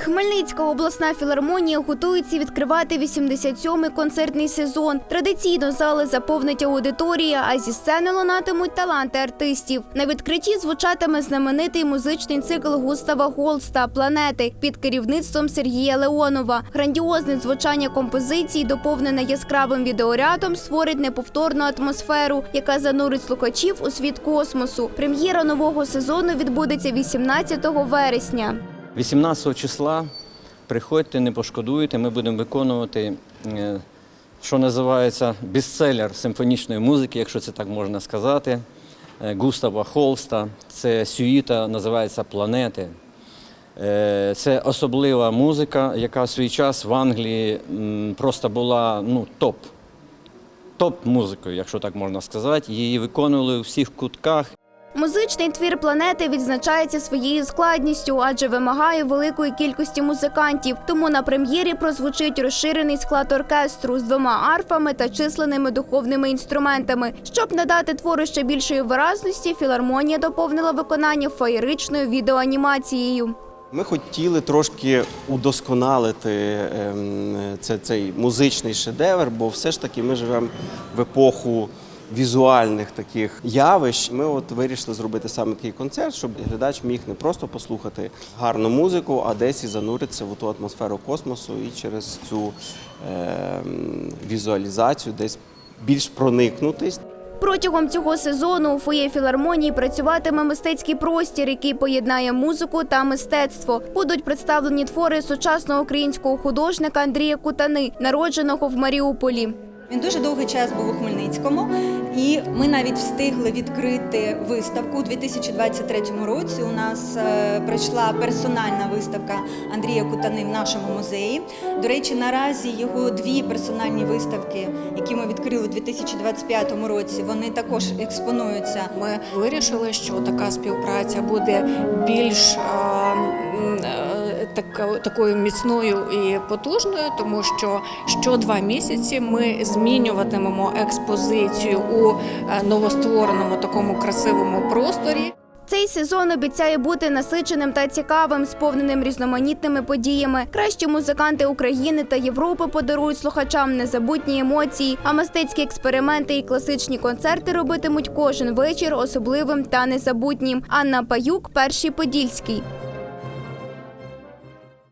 Хмельницька обласна філармонія готується відкривати 87-й концертний сезон. Традиційно зали заповнить аудиторія, а зі сцени лунатимуть таланти артистів. На відкритті звучатиме знаменитий музичний цикл Густава Голста Планети під керівництвом Сергія Леонова. Грандіозне звучання композицій, доповнене яскравим відеорядом, створить неповторну атмосферу, яка занурить слухачів у світ космосу. Прем'єра нового сезону відбудеться 18 вересня. 18 числа приходьте, не пошкодуйте. Ми будемо виконувати, е, що називається бестселер симфонічної музики, якщо це так можна сказати. е, Густава Холста. Це сюїта, називається Планети. Е, Це особлива музика, яка в свій час в Англії просто була ну, топ. Топ-музикою, якщо так можна сказати. Її виконували у всіх кутках. Музичний твір планети відзначається своєю складністю, адже вимагає великої кількості музикантів. Тому на прем'єрі прозвучить розширений склад оркестру з двома арфами та численними духовними інструментами. Щоб надати твору ще більшої виразності, філармонія доповнила виконання феєричною відеоанімацією. Ми хотіли трошки удосконалити ем, цей музичний шедевр, бо все ж таки ми живемо в епоху візуальних таких явищ. Ми от вирішили зробити саме такий концерт, щоб глядач міг не просто послухати гарну музику, а десь і зануритися в ту атмосферу космосу і через цю ем, візуалізацію десь більш проникнутись. Протягом цього сезону у фоє філармонії працюватиме мистецький простір, який поєднає музику та мистецтво. Будуть представлені твори сучасного українського художника Андрія Кутани, народженого в Маріуполі. Він дуже довгий час був у Хмельницькому, і ми навіть встигли відкрити виставку у 2023 році. У нас е, прийшла персональна виставка Андрія Кутани в нашому музеї. До речі, наразі його дві персональні виставки, які ми відкрили у 2025 році, вони також експонуються. Ми вирішили, що така співпраця буде більш е, е, такою міцною і потужною, тому що що два місяці ми змінюватимемо експозицію у е, новоствореному такому красивому просторі. Цей сезон обіцяє бути насиченим та цікавим, сповненим різноманітними подіями. Кращі музиканти України та Європи подарують слухачам незабутні емоції, а мистецькі експерименти і класичні концерти робитимуть кожен вечір особливим та незабутнім. Анна Паюк, перший подільський.